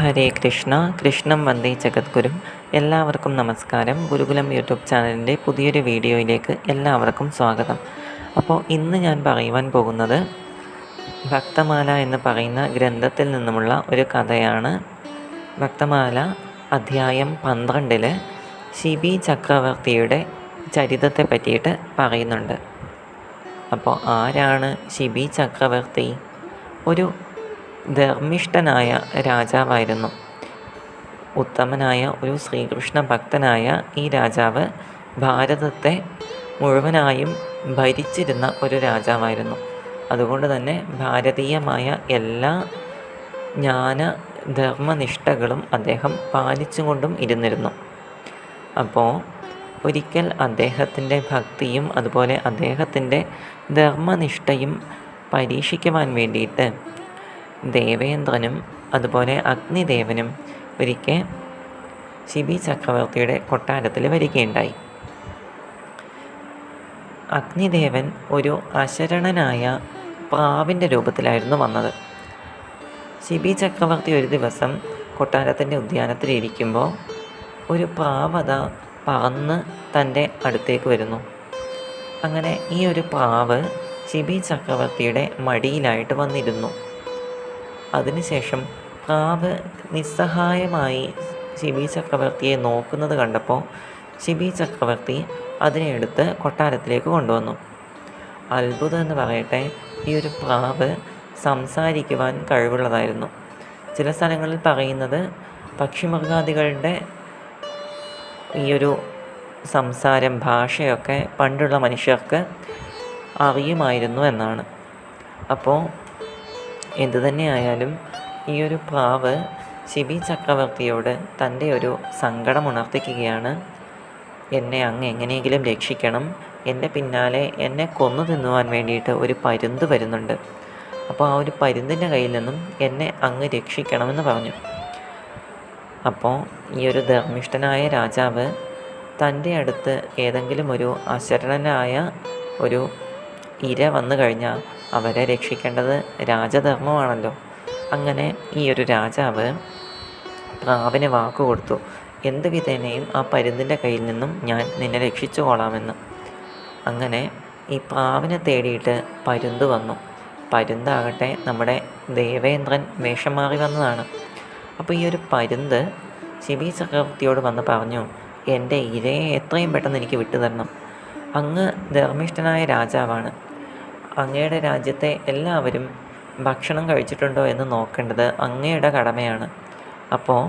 ഹരേ കൃഷ്ണ കൃഷ്ണം വന്ദേ ജഗദ്ഗുരും. എല്ലാവർക്കും നമസ്കാരം. ഗുരുകുലം യൂട്യൂബ് ചാനലിന്റെ പുതിയൊരു വീഡിയോയിലേക്ക് എല്ലാവർക്കും സ്വാഗതം. അപ്പോൾ ഇന്ന് ഞാൻ പറയുവാൻ പോകുന്നത് ഭക്തമാല എന്ന് പറയുന്ന ഗ്രന്ഥത്തിൽ നിന്നുമുള്ള ഒരു കഥയാണ് ഭക്തമാല അധ്യായം പന്ത്രണ്ടിൽ ശിബി ചക്രവർത്തിയുടെ ചരിതത്തെ പറ്റിയിട്ട് പറയുന്നുണ്ട്. അപ്പോൾ ആരാണ് ശിബി ചക്രവർത്തി? ഒരു ധർമ്മിഷ്ഠനായ രാജാവായിരുന്നു. ഉത്തമനായ ഒരു ശ്രീകൃഷ്ണ ഭക്തനായ ഈ രാജാവ് ഭാരതത്തെ മുഴുവനായും ഭരിച്ചിരുന്ന ഒരു രാജാവായിരുന്നു. അതുകൊണ്ട് തന്നെ ഭാരതീയമായ എല്ലാ ജ്ഞാന ധർമ്മനിഷ്ഠകളും അദ്ദേഹം പാലിച്ചുകൊണ്ടും ഇരുന്നിരുന്നു. അപ്പോൾ ഒരിക്കൽ അദ്ദേഹത്തിന്റെ ഭക്തിയും അതുപോലെ അദ്ദേഹത്തിന്റെ ധർമ്മനിഷ്ഠയും പരീക്ഷിക്കുവാൻ വേണ്ടിയിട്ട് ദേവേന്ദ്രനും അതുപോലെ അഗ്നിദേവനും ഒരിക്കൽ ശിബി ചക്രവർത്തിയുടെ കൊട്ടാരത്തിൽ വരികയുണ്ടായി. അഗ്നിദേവൻ ഒരു അശരണനായ പ്രാവിന്റെ രൂപത്തിലായിരുന്നു വന്നത്. ശിബി ചക്രവർത്തി ഒരു ദിവസം കൊട്ടാരത്തിന്റെ ഉദ്യാനത്തിലിരിക്കുമ്പോൾ ഒരു പ്രാവത പറന്ന് തന്റെ അടുത്തേക്ക് വരുന്നു. അങ്ങനെ ഈ ഒരു പ്രാവ് ശിബി ചക്രവർത്തിയുടെ മടിയിലായിട്ട് വന്നിരുന്നു. അതിനുശേഷം പ്രാവ് നിസ്സഹായമായി ശിബി ചക്രവർത്തിയെ നോക്കുന്നത് കണ്ടപ്പോൾ ശിബി ചക്രവർത്തി അതിനെ എടുത്ത് കൊട്ടാരത്തിലേക്ക് കൊണ്ടുവന്നു. അത്ഭുതം എന്ന് പറയട്ടെ ഈ ഒരു പ്രാവ് സംസാരിക്കുവാൻ കഴിവുള്ളതായിരുന്നു. ചില സ്ഥലങ്ങളിൽ പറയുന്നത് പക്ഷിമൃഗാദികളുടെ ഈ ഒരു സംസാരം ഭാഷയൊക്കെ പണ്ടുള്ള മനുഷ്യർക്ക് അറിയുമായിരുന്നു എന്നാണ്. അപ്പോൾ എന്തു തന്നെയായാലും ഈ ഒരു പ്രാവ് ശിബി ചക്രവർത്തിയോട് തന്റെ ഒരു സങ്കടം ഉണർത്തിക്കുകയാണ് എന്നെ അങ്ങ് എങ്ങനെയെങ്കിലും രക്ഷിക്കണം. എന്റെ പിന്നാലെ എന്നെ കൊന്നു തിന്നുവാൻ വേണ്ടിയിട്ട് ഒരു പരുന്ത് വരുന്നുണ്ട്. അപ്പോൾ ആ ഒരു പരുന്തിന്റെ കയ്യിൽ നിന്നും എന്നെ അങ്ങ് രക്ഷിക്കണമെന്ന് പറഞ്ഞു. അപ്പോൾ ഈ ഒരു ധർമ്മിഷ്ഠനായ രാജാവ് തന്റെ അടുത്ത് ഏതെങ്കിലും ഒരു അശരണനായ ഒരു ഇര വന്നു കഴിഞ്ഞാൽ അവരെ രക്ഷിക്കേണ്ടത് രാജധർമ്മമാണല്ലോ. അങ്ങനെ ഈ ഒരു രാജാവ് പ്രാവിന് വാക്ക് കൊടുത്തു. എന്ത് വിധേനയും ആ പരുന്തിന്റെ കയ്യിൽ നിന്നും ഞാൻ നിന്നെ രക്ഷിച്ചു കൊള്ളാമെന്ന് അങ്ങനെ ഈ പ്രാവിനെ തേടിയിട്ട് പരുന്ത് വന്നു. പരുന്താകട്ടെ നമ്മുടെ ദേവേന്ദ്രൻ വേഷം മാറി വന്നതാണ്. അപ്പോൾ ഈ ഒരു പരുന്ത് ശിബി ചക്രവർത്തിയോട് വന്ന് പറഞ്ഞു എന്റെ ഇരയെ എത്രയും പെട്ടെന്ന് എനിക്ക് വിട്ടു തരണം അങ്ങ് ധർമ്മിഷ്ഠനായ രാജാവാണ്. അങ്ങയുടെ രാജ്യത്തെ എല്ലാവരും ഭക്ഷണം കഴിച്ചിട്ടുണ്ടോ എന്ന് നോക്കേണ്ടത് അങ്ങയുടെ കടമയാണ്. അപ്പോൾ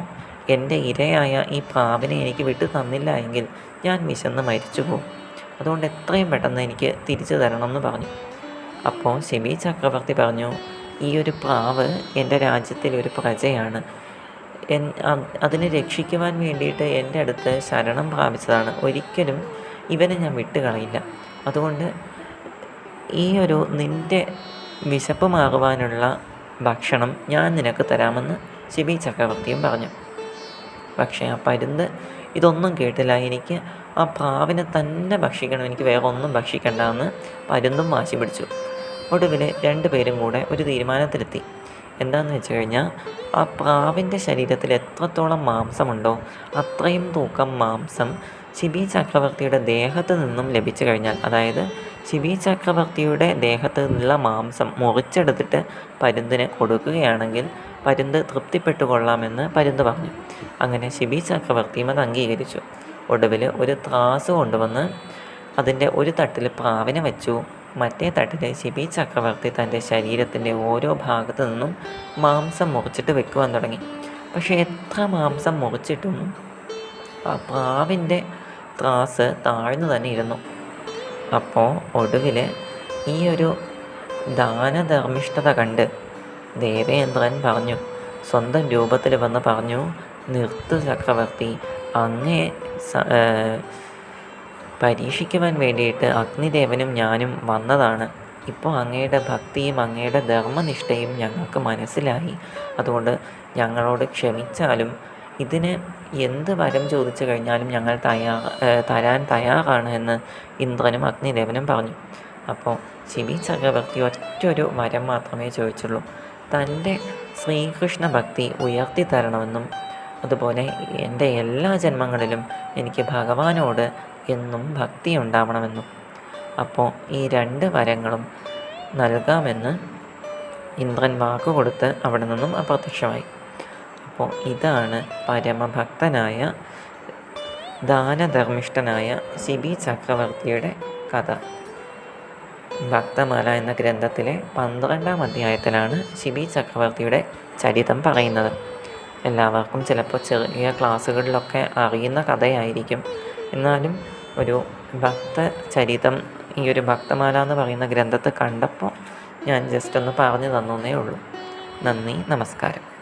എന്റെ ഇരയായ ഈ പാവിനെ എനിക്ക് വിട്ടു തന്നില്ല എങ്കിൽ ഞാൻ വിശന്ന് മരിച്ചു പോകും അതുകൊണ്ട് എത്രയും പെട്ടെന്ന് എനിക്ക് തിരിച്ചു തരണം എന്ന് പറഞ്ഞു. അപ്പോൾ ശിബി ചക്രവർത്തി പറഞ്ഞു ഈ ഒരു പ്രാവ് എന്റെ രാജ്യത്തിലെ ഒരു പ്രജയാണ്. എൻ അതിനെ രക്ഷിക്കുവാൻ വേണ്ടിയിട്ട് എന്റെ അടുത്ത് ശരണം പ്രാപിച്ചതാണ്. ഒരിക്കലും ഇവനെ ഞാൻ വിട്ടുകളയില്ല. അതുകൊണ്ട് ഈ ഒരു നിന്റെ വിശപ്പ് മാറുവാനുള്ള ഭക്ഷണം ഞാൻ നിനക്ക് തരാമെന്ന് ശിബി ചക്രവർത്തിയും പറഞ്ഞു. പക്ഷേ ആ പരുന്ത് ഇതൊന്നും കേട്ടില്ല. എനിക്ക് ആ പ്രാവിനെ തന്നെ ഭക്ഷിക്കണം. എനിക്ക് വേറെ ഒന്നും ഭക്ഷിക്കണ്ട എന്ന് പരുന്തും വാശി പിടിച്ചു. ഒടുവിൽ രണ്ടുപേരും കൂടെ ഒരു തീരുമാനത്തിലെത്തി. എന്താണെന്ന് വെച്ച് കഴിഞ്ഞാൽ ആ പ്രാവിന്റെ ശരീരത്തിൽ എത്രത്തോളം മാംസമുണ്ടോ അത്രയും തൂക്കം മാംസം ശിബി ചക്രവർത്തിയുടെ ദേഹത്ത് നിന്നും ലഭിച്ചു കഴിഞ്ഞാൽ അതായത് ശിബി ചക്രവർത്തിയുടെ ദേഹത്ത് നിന്നുള്ള മാംസം മുറിച്ചെടുത്തിട്ട് പരുന്തിന് കൊടുക്കുകയാണെങ്കിൽ പരുന്ത് തൃപ്തിപ്പെട്ടു കൊള്ളാമെന്ന് പരുന്ത് പറഞ്ഞു. അങ്ങനെ ശിബി ചക്രവർത്തിയും അത് അംഗീകരിച്ചു. ഒടുവിൽ ഒരു ത്രാസ് കൊണ്ടുവന്ന് അതിന്റെ ഒരു തട്ടിൽ പ്രാവിനെ വെച്ചു. മറ്റേ തട്ടിൽ ശിബി ചക്രവർത്തി തന്റെ ശരീരത്തിന്റെ ഓരോ ഭാഗത്തു നിന്നും മാംസം മുറിച്ചിട്ട് വെക്കുവാൻ തുടങ്ങി. പക്ഷേ എത്ര മാംസം മുറിച്ചിട്ടും ആ പ്രാവിന്റെ ത്രാസ് താഴ്ന്നു തന്നെ ഇരുന്നു. അപ്പോൾ ഒടുവിൽ ഈ ഒരു ദാനധർമ്മിഷ്ഠത കണ്ട് ദേവേന്ദ്രൻ പറഞ്ഞു സ്വന്തം രൂപത്തിൽ വന്ന് പറഞ്ഞു നിർത്ത് ചക്രവർത്തി അങ്ങേ പരീക്ഷിക്കുവാൻ വേണ്ടിയിട്ട് അഗ്നിദേവനും ഞാനും വന്നതാണ്. ഇപ്പോൾ അങ്ങയുടെ ഭക്തിയും അങ്ങയുടെ ധർമ്മനിഷ്ഠയും ഞങ്ങൾക്ക് മനസ്സിലായി. അതുകൊണ്ട് ഞങ്ങളോട് ക്ഷമിച്ചാലും ഇതിന് എന്ത് വരം ചോദിച്ചു കഴിഞ്ഞാലും ഞങ്ങൾ തയ്യാർ തരാൻ തയ്യാറാണ് എന്ന് ഇന്ദ്രനും അഗ്നിദേവനും പറഞ്ഞു. അപ്പോൾ ശിബി ചക്രവർത്തി ഒറ്റൊരു വരം മാത്രമേ ചോദിച്ചുള്ളൂ. തന്റെ ശ്രീകൃഷ്ണ ഭക്തി ഉയർത്തി തരണമെന്നും അതുപോലെ എന്റെ എല്ലാ ജന്മങ്ങളിലും എനിക്ക് ഭഗവാനോട് എന്നും ഭക്തി ഉണ്ടാവണമെന്നും. അപ്പോൾ ഈ രണ്ട് വരങ്ങളും നൽകാമെന്ന് ഇന്ദ്രൻ വാക്കുകൊടുത്ത് അവിടെ നിന്നും അപ്രത്യക്ഷമായി. അപ്പോൾ ഇതാണ് പരമഭക്തനായ ദാനധർമ്മിഷ്ഠനായ സിബി ചക്രവർത്തിയുടെ കഥ. ഭക്തമാല എന്ന ഗ്രന്ഥത്തിലെ പന്ത്രണ്ടാം അധ്യായത്തിലാണ് ശിബി ചക്രവർത്തിയുടെ ചരിതം പറയുന്നത്. എല്ലാവർക്കും ചിലപ്പോൾ ചെറിയ ക്ലാസ്സുകളിലൊക്കെ അറിയുന്ന കഥയായിരിക്കും. എന്നാലും ഒരു ഭക്ത ചരിതം ഈ ഒരു ഭക്തമാല എന്ന് പറയുന്ന ഗ്രന്ഥത്തെ കണ്ടപ്പോൾ ഞാൻ ജസ്റ്റ് ഒന്ന് പറഞ്ഞു തന്നേ ഉള്ളൂ. നന്ദി നമസ്കാരം.